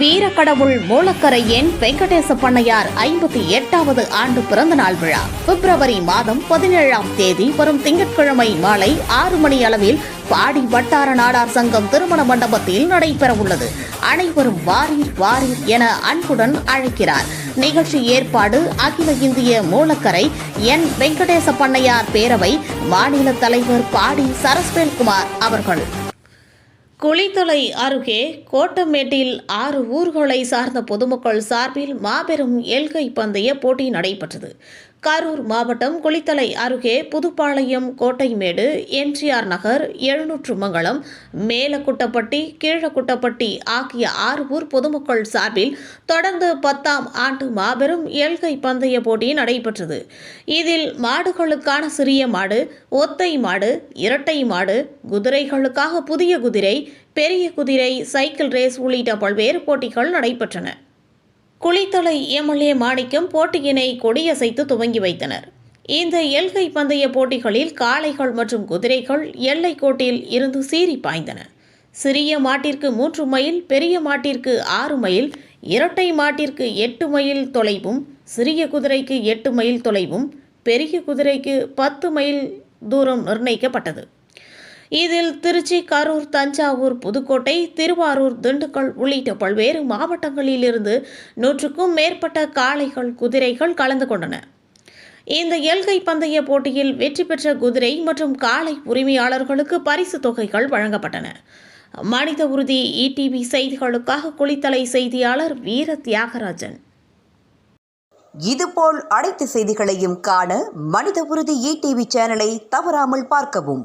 வீரக்கடவுள் மூலக்கரை என் வெங்கடேச பண்ணையார் ஐம்பத்தி எட்டாவது ஆண்டு பிறந்த நாள் விழா. பிப்ரவரி மாதம் பதினேழாம் தேதி வரும் திங்கட்கிழமை மாலை ஆறு மணி அளவில் பாடி வட்டார நாடார் சங்கம் திருமண மண்டபத்தில் நடைபெற உள்ளது அனைவரும் வாரீர் வாரீர் என அன்புடன் அழைக்கிறார். நிகழ்ச்சி ஏற்பாடு அகில இந்திய மூலக்கரை என் வெங்கடேச பண்ணையார் பேரவை மாநில தலைவர் பாடி சரஸ்வேல்குமார் அவர்கள். குளித்தலை அருகே கோட்டமேட்டில் ஆறு ஊர்களை சார்ந்த பொதுமக்கள் சார்பில் மாபெரும் எல்கை பந்தய போட்டி நடைபெற்றது. கரூர் மாவட்டம் குளித்தலை அருகே புதுப்பாளையம் கோட்டைமேடு எம்ஜிஆர் நகர் எழுநூற்று மங்கலம் மேலக்குட்டப்பட்டி கீழக்குட்டப்பட்டி ஆகிய ஆறு ஊர் பொதுமக்கள் சார்பில் தொடர்ந்து பத்தாம் ஆண்டு மாபெரும் எல்கை பந்தய போட்டி நடைபெற்றது. இதில் மாடுகளுக்கான சிறிய மாடு ஒத்தை மாடு இரட்டை மாடு குதிரைகளுக்காக புதிய குதிரை பெரிய குதிரை சைக்கிள் ரேஸ் உள்ளிட்ட பல்வேறு போட்டிகள் நடைபெற்றன. குளித்தலை எம்எல்ஏ மாணிக்கம் போட்டியினை கொடியசைத்து துவங்கி வைத்தனர். இந்த எல்கை பந்தய போட்டிகளில் காளைகள் மற்றும் குதிரைகள் எல்லைக்கோட்டில் இருந்து சீறி பாய்ந்தன. சிறிய மாட்டிற்கு மூன்று மைல் பெரிய மாட்டிற்கு ஆறு மைல் இரட்டை மாட்டிற்கு எட்டு மைல் தொலைவும் சிறிய குதிரைக்கு எட்டு மைல் தொலைவும் பெரிய குதிரைக்கு பத்து மைல் தூரம் நிர்ணயிக்கப்பட்டது. இதில் திருச்சி கரூர் தஞ்சாவூர் புதுக்கோட்டை திருவாரூர் திண்டுக்கல் உள்ளிட்ட பல்வேறு மாவட்டங்களிலிருந்து நூற்றுக்கும் மேற்பட்ட காளைகள் குதிரைகள் கலந்து கொண்டன. இந்த எல்கை பந்தய போட்டியில் வெற்றி பெற்ற குதிரை மற்றும் காளை உரிமையாளர்களுக்கு பரிசு தொகைகள் வழங்கப்பட்டன. மனித உறுதி இடிவி செய்திகளுக்காக குளித்தலை செய்தியாளர் வீர தியாகராஜன். இதுபோல் அனைத்து செய்திகளையும் காண மனித உறுதி இடிவி சேனலை தவறாமல் பார்க்கவும்.